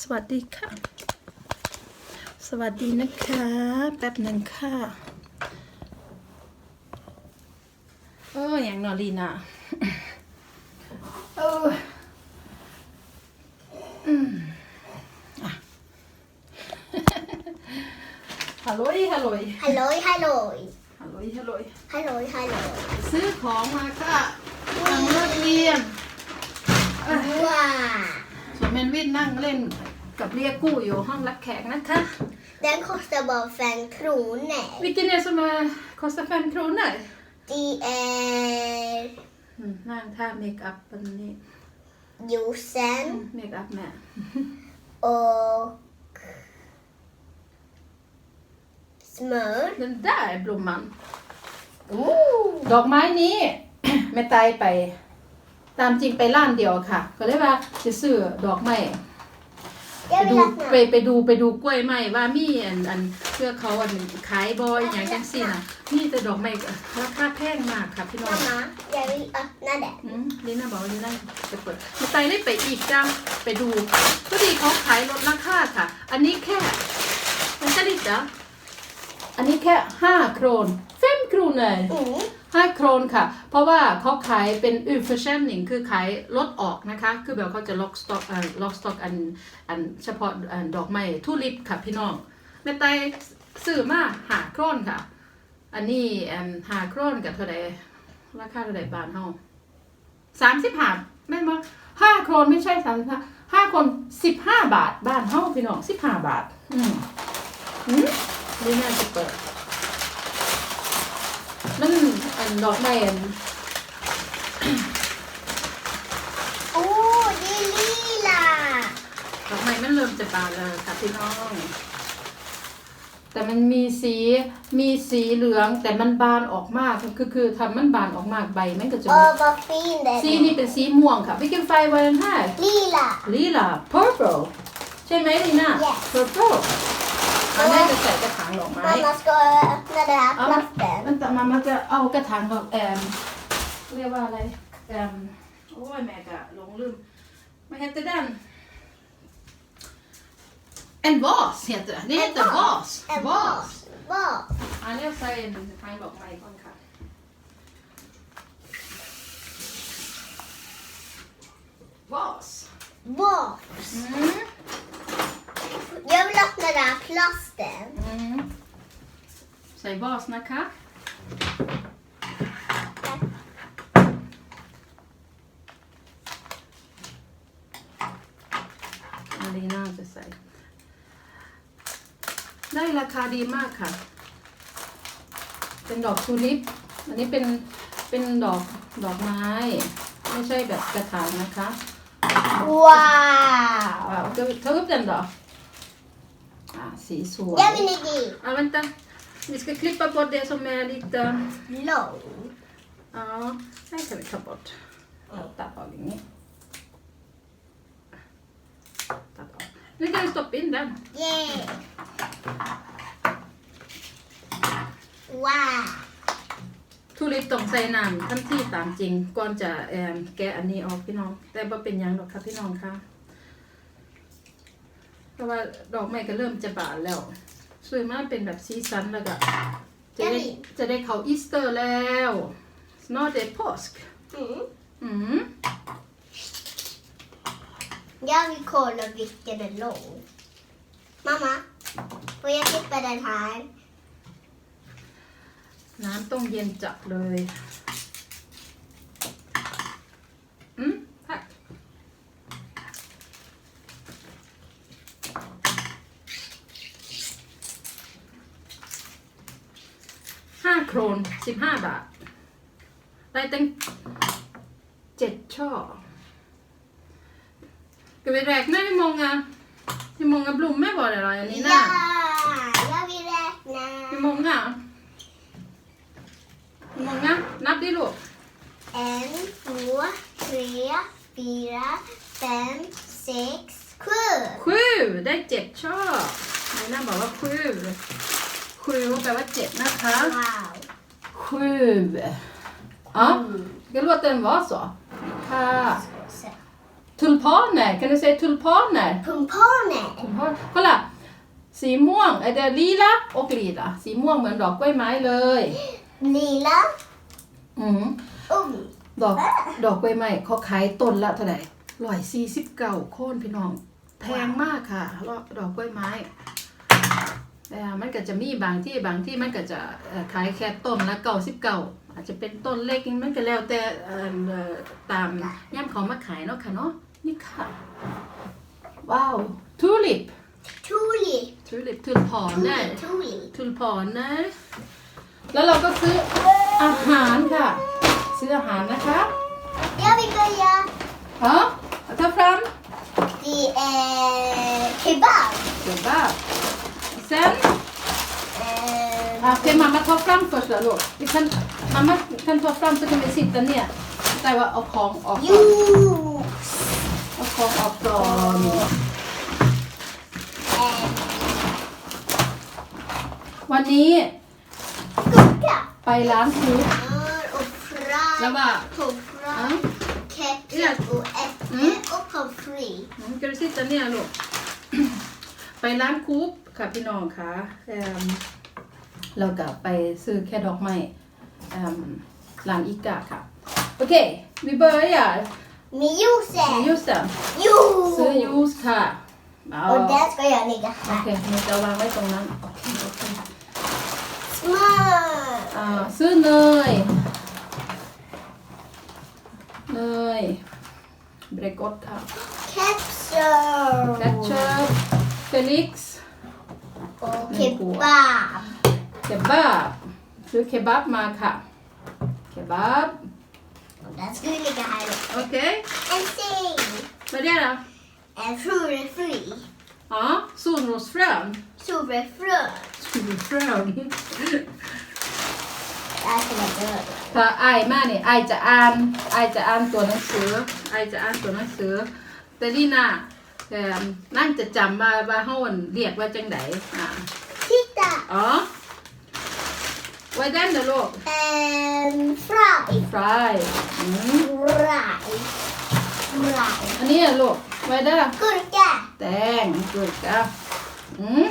สวัสดีค่ะ สวัสดีนะคะ แป๊บหนึ่งค่ะ เอออย่างนอรีนาเอออืมอะฮัลโหลฮัลโหลฮัลโหลฮัลโหลฮัลโหลฮัลโหลฮัลโหลฮัลโหลซื้อของมาค่ะทางเลิกเรียนว้าส่วนแมนวินนั่งเล่น กับเรียกู้อยู่ห้องรับแขกนะคะ Den kostar bara fem kronor. Vilken är det som är, kostar fem kronor? Det är อืมนั่งท่าเมคอัพวันนี้ juicen เมคอัพแม่ och smör. Den där är blomman Oh. ดอกไม้นี้ แม่ไตายไป ตามจริงไปร้านเดียวค่ะ ก็เลยว่าจะซื้อดอกไม้ ไป Jag ดู vill ไป öppna. ไปดูไปดูกล้วยไม้ว่ามีอันอันเพื่อเขาอันขายบอยอย่างจังซี่น่ะมีแต่ดอกไม้ราคาแพงมากค่ะพี่น้อง Mamma, jag vill öppna det. อืมลิน่าบอกว่าลิน่าจะเปิดมาไตได้ไปอีกจ้าไปดูพอดีเขาขายลดราคาค่ะ อันนี้แค่มันจะดิจ้ะอันนี้แค่ห้าโครนเฟมโครนเลย Mm. ห้าโครนค่ะ เพราะว่าเขาขายเป็นอูฟชั่นหนิงคือขายลดออกนะคะ คือแบบเขาจะล็อกสต็อกอ่าล็อกสต็อกอันอันเฉพาะอันดอกไม้ทุลิปค่ะพี่น้องแม่ไตซื้อมาหาโครนค่ะ อันนี้อันหาโครนกับเท่าไหร่ราคาเท่าไหร่บาทเฮาสามสิบห้าแม่นบ่ห้าโครนไม่ใช่สามสิบห้าห้าคนสิบห้าบาทบ้านเฮาพี่น้องสิบห้าบาท อืมอืมนี่น่าจะเปิดมัน ดอกไม้อัน Oh, det är lila. ดอกไม้มันเริ่มจะบานแล้วค่ะพี่น้อง แต่มันมีสีมีสีเหลืองแต่มันบานออกมากคือคือทำมันบานออกมากใบมันก็จะ Åh, vad fin den สี är. นี่เป็นสีม่วงค่ะพี่กินไฟไว้ให้ Lila. Lila, purple ใช่ไหมลีน่า Yes. purple อันนี้จะใส่กระถางดอกไม้ Mamma ska öppna den här Ja. plasten. มันแต่มามันจะเอากระถางดอกแอมเรียกว่าอะไรแอมโอ้ยแม่กะหลงลืมไม่เ heter den En vas heter det. Det heter vas. En Vas. vas. Vas. อันนี้ใส่กระถางดอกไม้ก่อนค่ะ Vas. Vas. อืม Jag vill öppna den här plasten. อืมใส่บอสนะคะอารีน่าจะใส่ ได้ราคาดีมากค่ะ เป็นดอกทูลิป อันนี้เป็นเป็นดอกดอกไม้ ไม่ใช่แบบกระถางนะคะ Wow. ว้าวจะ ta upp den då. Ah, สีสวย Jag vill lägga i Ja, vänta. Vi ska klippa bort det som är lite... lång. Ja, det här kan vi ta bort. Ja, tappa av inget. Tappa av. Nu kan du stoppa in den. Yeah. Wow. ทุลิปต้องใส่น้ำทันทีตามจริงก่อนจะแอมแกะอันนี้ออกพี่น้อง แต่ว่าเป็นหยังหรอกค่ะพี่น้องค่ะ เพราะว่าดอกไม้ก็เริ่มจะบานแล้ว สวยมากเป็นแบบสีสันแล้วก็จะได้จะได้เข้าอีสเตอร์แล้ว snart är påsk Mm. อืม Jag vill kolla vilken är lång. Mamma, får jag klippa den här? น้ำต้องเย็นจัดเลย อืมทักห้าโครน สิบห้าบาท ได้ตั้งเจ็ดช่อ Ska vi räkna hur många, hur många blommor var det då, Janina? Ja, jag vill räkna. Hur många? Hur många? Nabb det lågt. En, två, tre, fyra, fem, sex, sju. Sju! Det är ett jättetjat. Nina bara var sju. Sju och det var ett jätt. Nästa. Wow. Sju. Ja, ska låta den vara så. Ha. Så. Tulpaner, kan du säga tulpaner? Pumpaner. เพราะก็ล่ะสีม่วงไอเดลีละโอกลีดอะสีม่วงเหมือนดอกกล้วยไม้เลย Lila. อืม Um. ดอกดอกกล้วยไม้เขาขายต้นละเท่าไหร่ร้อยสี่สิบเก้าโค่นพี่น้อง แพงมากค่ะดอกกล้วยไม้แต่ มันก็จะมีบางที่บางที่มันก็จะเอ่อขายแค่ต้นละเก้าสิบเก้าอาจจะเป็นต้นเล็กมันก็แล้วแต่เอ่อเอ่อตามย่ำเขามาขายเนาะค่ะเนาะนี่ค่ะ ว้าวทูลิป Tulip. ทูลิปทุลพอนนะ Tulip. ทุลพอนนะ แล้วเราก็ซื้ออาหารค่ะ ซื้ออาหารนะคะ Jag vill börja Ja, ta fram i eh, kebab. kebab. Sen, Eh, ja, okej mamma ta fram först då. Låt. Vi kan, mamma kan ta fram så kan vi sitta ner. Där var och kong och kong juice. och kong och kong. Eh, วันนี้ gurka. ไปร้านคูป Smör och fry. แล้วว่า Pommes อืม frites, ketchup och äpple Mm. och pommes frites. อืม Ska du sitta ner ลูกไปร้านคูป ค่ะพี่น้องค่ะเอิ่มเราก็ไปซื้อแค่ดอกไม้เอิ่มร้านอีกาค่ะ โอเค vi börjar Med juicen. med juicen. Juice. ซื้อยูสค่ะเอา Och den ska jag lägga โอเค här. หนูจะวางไว้ตรงนั้นโอเคโอเค Smör. อ่าซื้อเนยเนยเบรกอตค่ะ Ketchup. แคชเชอร์เฟลิกซ์ Och Men kebab. เคบับซื้อเคบับมาค่ะ เคบับ Och den ska vi lägga här. โอเค En säng. มาเรียกนะ En florefri. อ๋อซูนโรสฟราน Solfrö. ซูนฟราน Det här ska vara död. ถ้าไอายมาเนี่ยไอายจะอ่านไอายจะอ่านตัวหนังสือไอายจะอ่านตัวหนังสือแต่นี่น่ะ เอ่อนั่นจะจำมาว่าเฮาอั่นเรียกว่าจังไดอ่า Titta. อ๋อ ไว้ด้านเด้อลูก En fry. ฟรายอืม Fry. Fry. อันนี้อะลูก ไว้ด้าน Gurka. แตงกุดกับอืม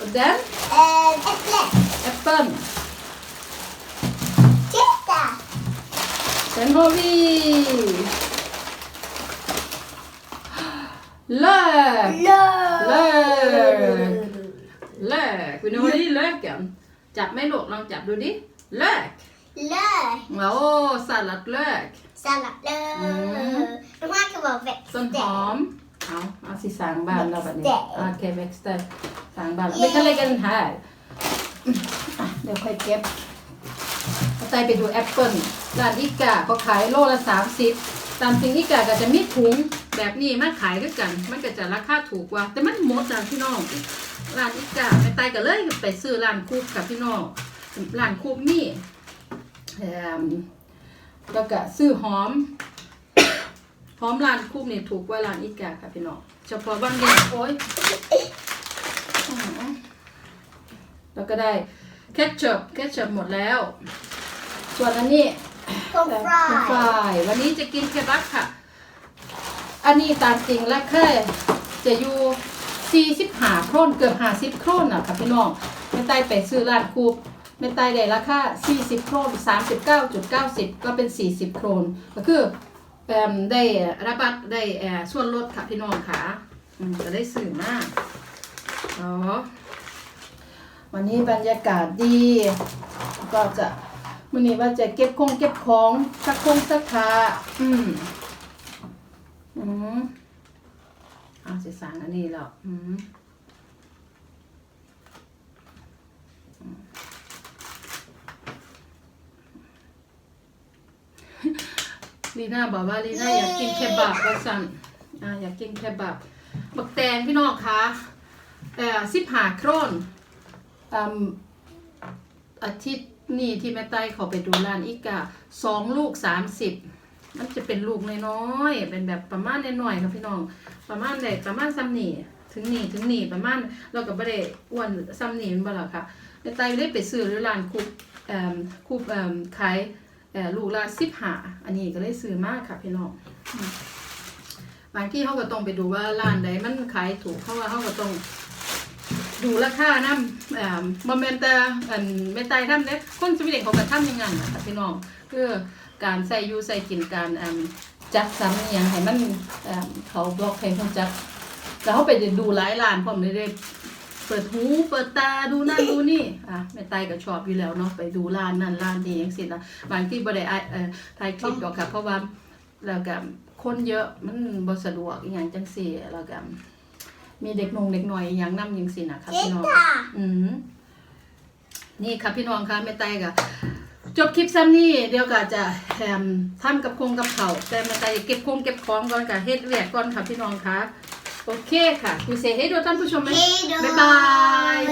och den En äpple. äpplen Titta. sen har vi lök Lök. lök vill ni ha i löken จับไหม่ลูกลองจับดูดิ lök Lök. โอ้สลัดเลิก Salladlök. Mm. De här kan vara ต้นห växter. อมเอาเอาสิสางบ้านเราแบบนี้ Växter. โอเค växter สางบ้านไม่ kan lägga den här อะ เดี๋ยวค่อยเก็บเอาใจไปดูแอปเปิลร้านอีกาก็ขายโลละ30ตามจริงอีกาก็จะมีถุง แบบนี้มาขายด้วยกัน มันก็จะราคาถูกกว่า แต่มันหมดนะพี่น้องร้านอีกาไม่ตายก็เลยไปซื้อร้านคูบกับพี่น้องร้านคูบนี่แอมแล้วก็ซื้อหอมหอมร้านคูบนี่ถูกกว่าร้านอีกาค่ะพี่น้องเฉพาะบางอย่างโอ้ยอื้อหือแล้วก็ได้เคทชัพเคทชัพหมดแล้ว ส่วนอันนี้ Pommes เป็น frites. ฟรายวันนี้จะกินเคบับค่ะ อันนี้ตามจริงแล้วแค่จะอยู่ 45โครนเกือบ50โครนอะค่ะพี่น้องไม่ใต้ไปซื้อร้านคูบไม่ใต้ได้ราคา40โครน39.90 ก็เป็น 40 โครนก็คือแอมได้รับบัตรได้แอร์ส่วนลดค่ะพี่น้องค่ะอืมจะได้สื่อมากอ๋อวันนี้บรรยากาศดี ก็จะวันนี้ว่าจะเก็บคงเก็บของสักคงสักขาอืม อืมเอาสิสารอันนี้แล้วอืมลีน่าบอกว่าลีน่าอยากกินเคบับว่าสั่นอ่าอยากกินเคบับ บักแตงพี่น้องคะเอ่อสิบหาโครนอืมอาทิตย์นี้ที่แม่ไต้เขาไปดูร้านอีกอะสองลูกสามสิบ มันจะเป็นลูกน้อยๆเป็นแบบประมาณน้อยๆครับพี่น้อง ประมาณใดประมาณซ้ำนี่ถึงนี่ถึงนี่ประมาณเราก็ไม่ได้อ้วนซ้ำนี่มันบ่หรอกค่ะในไตได้ไปซื้อหรือร้านคุบเอ่อคุบเอ่อขายเอ่อลูกละสิบห้าอันนี้ก็เลยซื้อมากค่ะพี่น้องบางที่เขาก็ต้องไปดูว่าร้านใดมันขายถูกเพราะว่าเขาก็ต้อง ดูราคานำอ่าบ่แม่นแต่อันแม่ไตทำเด้คนสวีเดนเขาก็ทำย่างนั้นน่ะค่ะพี่น้องคือการใส่ยูใส่กินการอันจัดสรรอหยังให้มันอ่าเขาบอกให้เขาจัดแล้วเขาไปดูหลายร้านพร้อมเลยเด้เปิดหูเปิดตาดูนั่นดูนี่อะแม่ไตก็ชอบอยู่แล้วเนาะไปดูร้านนั่นร้านนี้จังซี่ล่ะบางที่บ่ได้เอ่อถ่ายคลิปดอกค่ะเพราะว่าแล้วก็คนเยอะมันบ่สะดวกอีหยังจังซี่แล้วก็ มีเด็กนงเด็กน้อยอีหยังนำจังซี่นะคะเจ๊พี่น้องจ้าอืมนี่ค่ะพี่น้องค่ะแม่ไตก็จบคลิปซ้ำนี่เดี๋ยวก็จะแฮมทำกับคงกับเขาวแต่แม่ไตเก็บคงเก็บของก่อนค่ะเฮ็ดแหวกก่อนค่ะพี่น้องค่ะโอเคค่ะคุยเซให้ดูท่านผู้ชมไหม Hej då! บ๊ายบาย